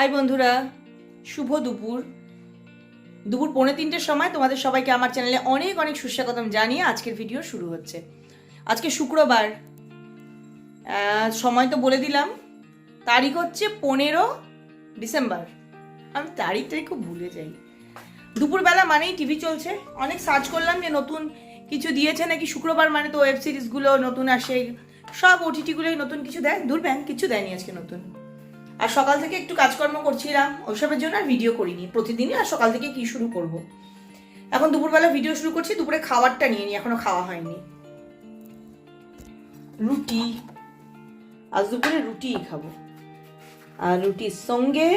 High বন্ধুরা, শুভ দুপুর। দুপুর পৌনে তিনটের সময় তোমাদের সবাইকে আমার চ্যানেলে অনেক অনেক সুস্বাগতম জানিয়ে আজকের ভিডিও শুরু হচ্ছে। আজকে শুক্রবার। সময় তো বলে দিলাম। তারিখ হচ্ছে পনেরো ডিসেম্বর। আমি তারিখটাই খুব ভুলে যাই। দুপুরবেলা মানেই টিভি চলছে। অনেক সার্চ করলাম যে নতুন কিছু দিয়েছে নাকি শুক্রবার মানে তো ওয়েব সিরিজগুলো নতুন আসে। সব ওটিটিগুলোই নতুন কিছু দেয়। দূর ব্যাংক কিছু দেয়নি আজকে নতুন। আর সকাল থেকে একটু কাজকর্ম করছিলাম ওইসবের জন্য আর ভিডিও করিনি। প্রতিদিনই আর সকাল থেকে কি শুরু করব। এখন দুপুরবেলা ভিডিও শুরু করছি, দুপুরে খাবারটা নিয়ে নি, এখনও খাওয়া হয়নি। রুটি, আজ দুপুরে রুটিই খাব। আর রুটির সঙ্গে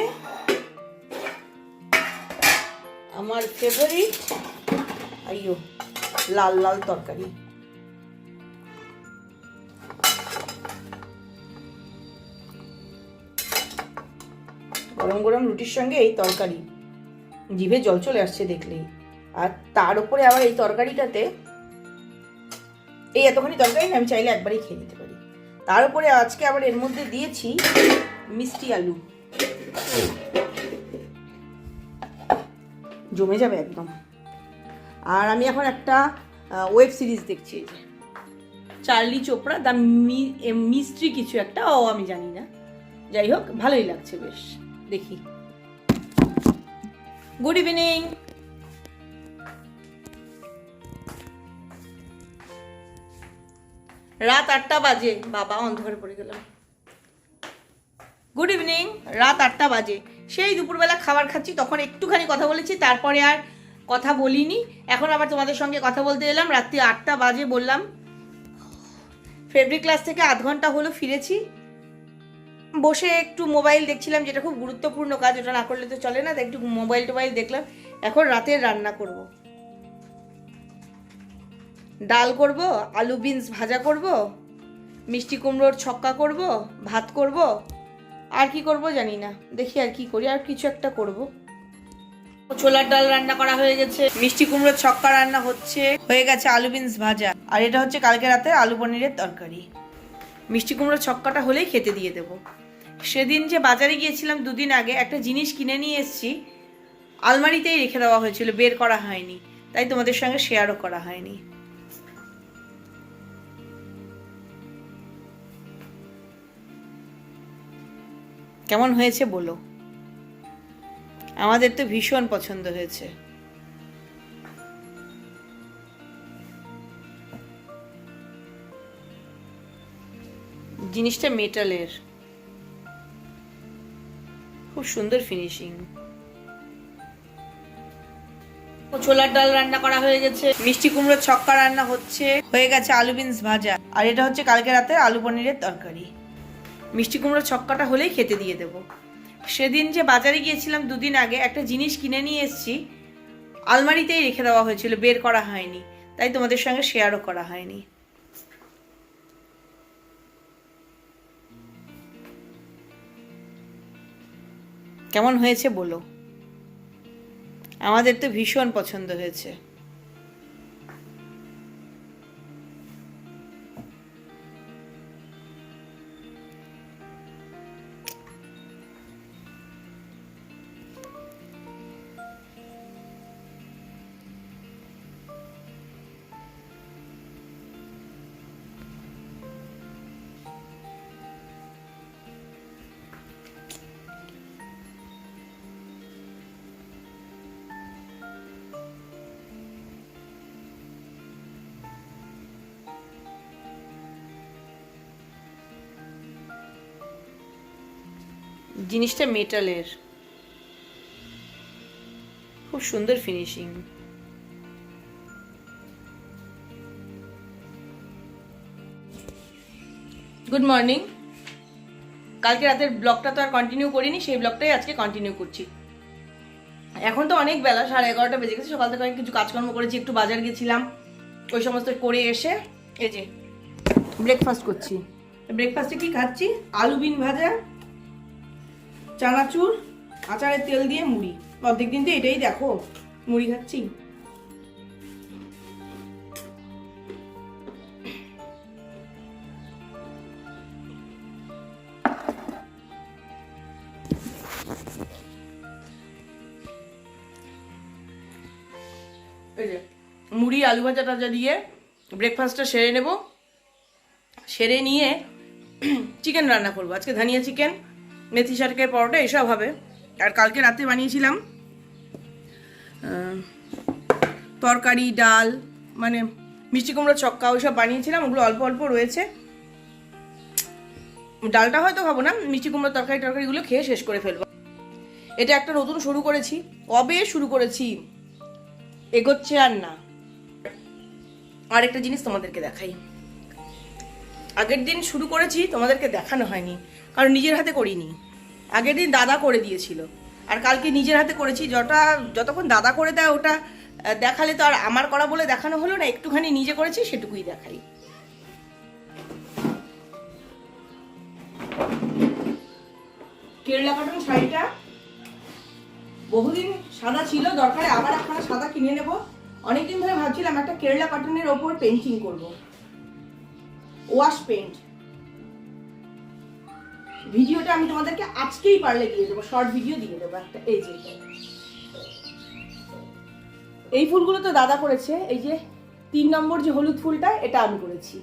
আমার ফেভারিট আইয়ো, লাল লাল তরকারি। গরম গরম রুটির সঙ্গে এই তরকারি। জিভে জল চলে আসছে দেখলেই। আর তার উপরে আবার এই তরকারিটাতে এই এতখানি তরকারি না, আমি চাইলে একবারই খেয়ে নিতে পারি। তার উপরে আজকে আবার এর মধ্যে দিয়েছি মিষ্টি আলু। জমে যাবে একদম। আর আমি এখন একটা ওয়েব সিরিজ দেখছি। চার্লি চোপড়া দ্য মিস্ট্রি কিছু একটা, ও আমি জানি না। যাই হোক, ভালোই লাগছে বেশ। দেখি। গুড ইভিনিং রাত আটটা বাজে। বাবা, অন্ধকারে পড়ে গেলাম। গুড ইভিনিং রাত আটটা বাজে। সেই দুপুরবেলা খাবার খাচ্ছি, তখন একটুখানি কথা বলেছি, তারপরে আর কথা বলিনি। এখন আবার তোমাদের সঙ্গে কথা বলতে এলাম। রাত্রি আটটা বাজে বললাম। ফেব্রিক ক্লাস থেকে আধ ঘণ্টা হলো ফিরেছি। বসে একটু মোবাইল দেখছিলাম, যেটা খুব গুরুত্বপূর্ণ কাজ, ওটা না করলে তো চলে না একটু মোবাইল টোবাইল দেখলাম। এখন রাতের রান্না করব। ডাল করব, আলু বিনস ভাজা করব, মিষ্টি কুমড়োর ছক্কা করব, ভাত করব। আর কি করব জানি না, দেখি আর কি করি, আর কিছু একটা করব। ছোলার ডাল রান্না করা হয়ে গেছে, মিষ্টি কুমড়োর ছক্কা রান্না হচ্ছে, হয়ে গেছে আলু বিনস ভাজা। আর এটা হচ্ছে কালকে রাতে আলু পনিরের তরকারি। মিষ্টি কুমড়োর ছক্কাটা হলেই খেতে দিয়ে দেবো। সেদিন যে বাজারে গিয়েছিলাম দুদিন আগে, একটা জিনিস কিনে নিয়ে এসেছি। আলমারিতেই রেখে দেওয়া হয়েছিল, বের করা হয়নি। তাই তোমাদের সঙ্গে শেয়ারও করা হয়নি। কেমন হয়েছে বলো? আমাদের তো ভীষণ পছন্দ হয়েছে। জিনিসটা মেটালের। খুব সুন্দর ফিনিশিং ছোলার ডাল রান্না করা হয়ে গেছে। মিষ্টি কুমড়োর ছক্কা রান্না হচ্ছে। হয়ে গেছে আলু বিনস ভাজা। আর এটা হচ্ছে কালকে রাতে আলু পনিরের তরকারি। মিষ্টি কুমড়োর ছক্কাটা হলেই খেতে দিয়ে দেবো। সেদিন যে বাজারে গিয়েছিলাম দুদিন আগে, একটা জিনিস কিনে নিয়ে এসেছি। আলমারিতেই রেখে দেওয়া হয়েছিল, বের করা হয়নি। তাই তোমাদের সঙ্গে শেয়ারও করা হয়নি। কেমন হয়েছে বলো? আমাদের তো ভীষণ পছন্দ হয়েছে। জিনিসটা মেটালের। খুব সুন্দর ফিনিশিং গুড মর্নিং কালকে রাতের ব্লগটা তো আর কন্টিনিউ করিনি, সেই ব্লগটাই আজকে কন্টিনিউ করছি। এখন তো অনেক বেলা, সাড়ে এগারোটা বেজে গেছে, সকাল থেকে অনেক কিছু কাজকর্ম করেছি, একটু বাজার গেছিলাম, ওই সমস্ত করে এসে, এই যে ব্রেকফাস্ট করছি। ব্রেকফাস্টে কি খাচ্ছি? আলু বিন ভাজা চানাচুর, আচারের তেল দিয়ে মুড়ি। অর্ধেক দিন তো এটাই দেখো, মুড়ি খাচ্ছি। মুড়ি, আলু ভাজা টাজা দিয়ে ব্রেকফাস্টটা সেরে নেব। সেরে নিয়ে চিকেন রান্না করব। আজকে ধানিয়া চিকেন মেথি শাকের পরোটা, এসব হবে। আর কালকে রাতে বানিয়েছিলাম তরকারি, ডাল মানে মিষ্টি কুমড়ো চক্কা ওইসব বানিয়েছিলাম, ওগুলো অল্প অল্প রয়েছে। ডালটা হয়তো খাব না, মিষ্টি কুমড়ো তরকারি টরকারিগুলো খেয়ে শেষ করে ফেলব। এটা একটা নতুন শুরু করেছি। কবে শুরু করেছি? এগোচ্ছে আর না। আরেকটা জিনিস তোমাদেরকে দেখাই। আগের দিন শুরু করেছি, তোমাদেরকে দেখানো হয়নি, কারণ নিজের হাতে করিনি। আগের দিন দাদা করে দিয়েছিল। আর কালকে নিজের হাতে করেছি, যটা, যতক্ষণ দাদা করে দেয় ওটা দেখালে তো আর আমার করা বলে দেখানো হলো না, একটুখানি নিজে করেছি, সেটুকুই দেখাই। কেরলা কাটন শাড়িটা। বহুদিন সাদা ছিল, দরকারে আবার একখানা সাদা কিনে নেব। অনেকদিন ধরে ভাবছিলাম একটা কেরলা কাটনের ওপর পেন্টিং করব। ওয়াশ পেন্ট ভিডিওটা আমি তোমাদেরকে আজকেই পারলে দিয়ে দেবো শর্ট ভিডিও দিয়ে দেবো একটা এই যে এই ফুলগুলো তো দাদা করেছে এই যে তিন নম্বর যে হলুদ ফুলটা এটা আমি করেছি।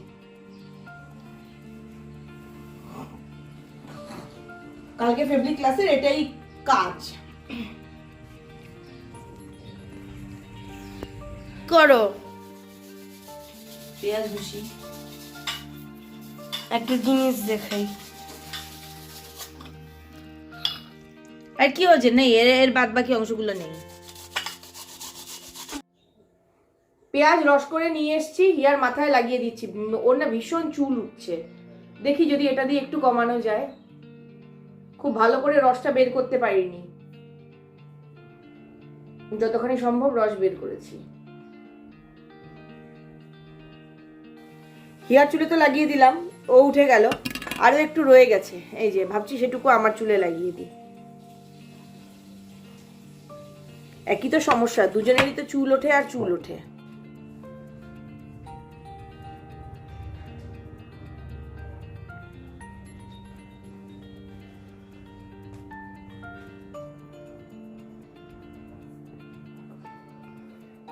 কালকে ফেব্রিক ক্লাসের এটাই কাজ। করো। পেঁয়াজ ভুষি একটা জিনিস দেখাই। আর কি হয়েছে? নেই, এর এর বাদ বাকি অংশগুলো নেই। পেঁয়াজ রস করে নিয়ে এসেছি, হিয়ার মাথায় লাগিয়ে দিচ্ছি। ওর না ভীষণ চুল উঠছে। দেখি যদি এটা দিয়ে একটু কমানো যায়। খুব ভালো করে রসটা বের করতে পারিনি। যতখানি সম্ভব রস বের করেছি। হিয়ার চুলে তো লাগিয়ে দিলাম, ও উঠে গেল। আরও একটু রয়ে গেছে। এই যে, ভাবছি সেটুকু আমার চুলে লাগিয়ে দিই। একই তো সমস্যা, দুজনেরই তো চুল ওঠে আর চুল ওঠে।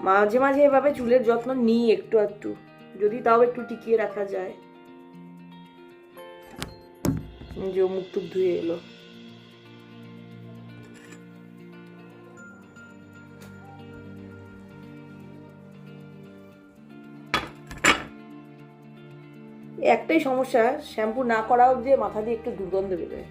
মাঝে মাঝে এভাবে চুলের যত্ন নিই একটু একটু যদি তাও একটু টিকিয়ে রাখা যায়। যে মুখ টুক ধুয়ে এলো। একটাই সমস্যা, শ্যাম্পু না করা অবধি মাথা দিয়ে একটু দুর্গন্ধ বেরোয়।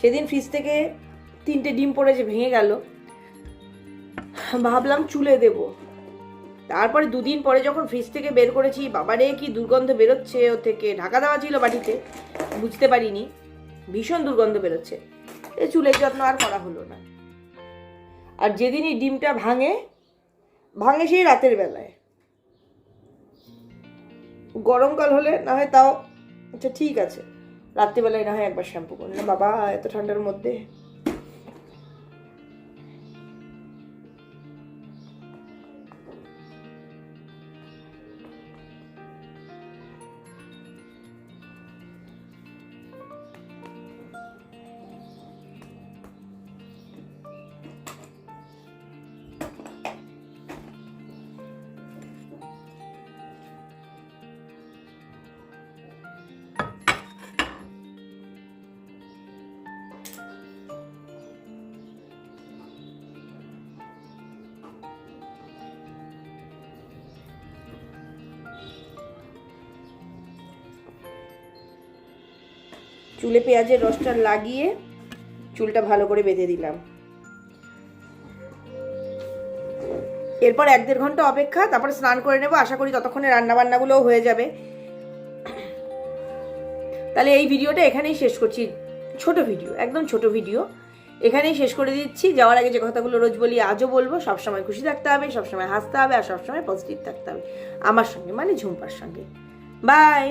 সেদিন ফ্রিজ থেকে তিনটে ডিম পড়েছে, ভেঙে গেল। ভাবলাম চুলে দেব। তারপরে দুদিন পরে যখন ফ্রিজ থেকে বের করেছি, বাবারে কি দুর্গন্ধ বেরোচ্ছে ও থেকে। ঢাকা দেওয়া ছিল বাটিতে, বুঝতে পারিনি। ভীষণ দুর্গন্ধ বেরোচ্ছে। এ চুলের যত্ন আর করা হলো না। আর যেদিনই ডিমটা ভাঙে ভাঙে সেই রাতের বেলায়। গরমকাল হলে না হয় তাও আচ্ছা ঠিক আছে। রাত্রিবেলায় না হয় একবার শ্যাম্পু করলে। বাবা, এত ঠান্ডার মধ্যে। চুলে পেঁয়াজের রসটা লাগিয়ে চুলটা ভালো করে বেঁধে দিলাম। এরপর এক দেড় ঘণ্টা অপেক্ষা, তারপরে স্নান করে নেব। আশা করি ততক্ষণে রান্না বান্নাগুলোও হয়ে যাবে। তাহলে এই ভিডিওটা এখানেই শেষ করছি। ছোট ভিডিও, একদম ছোট ভিডিও। এখানেই শেষ করে দিচ্ছি। যাওয়ার আগে যে কথাগুলো রোজ বলি, আজও বলব, সবসময় খুশি থাকতে হবে, সবসময় হাসতে হবে, আর সবসময় পজিটিভ থাকতে হবে। আমার সঙ্গে মানে ঝুম্পার সঙ্গে। বাই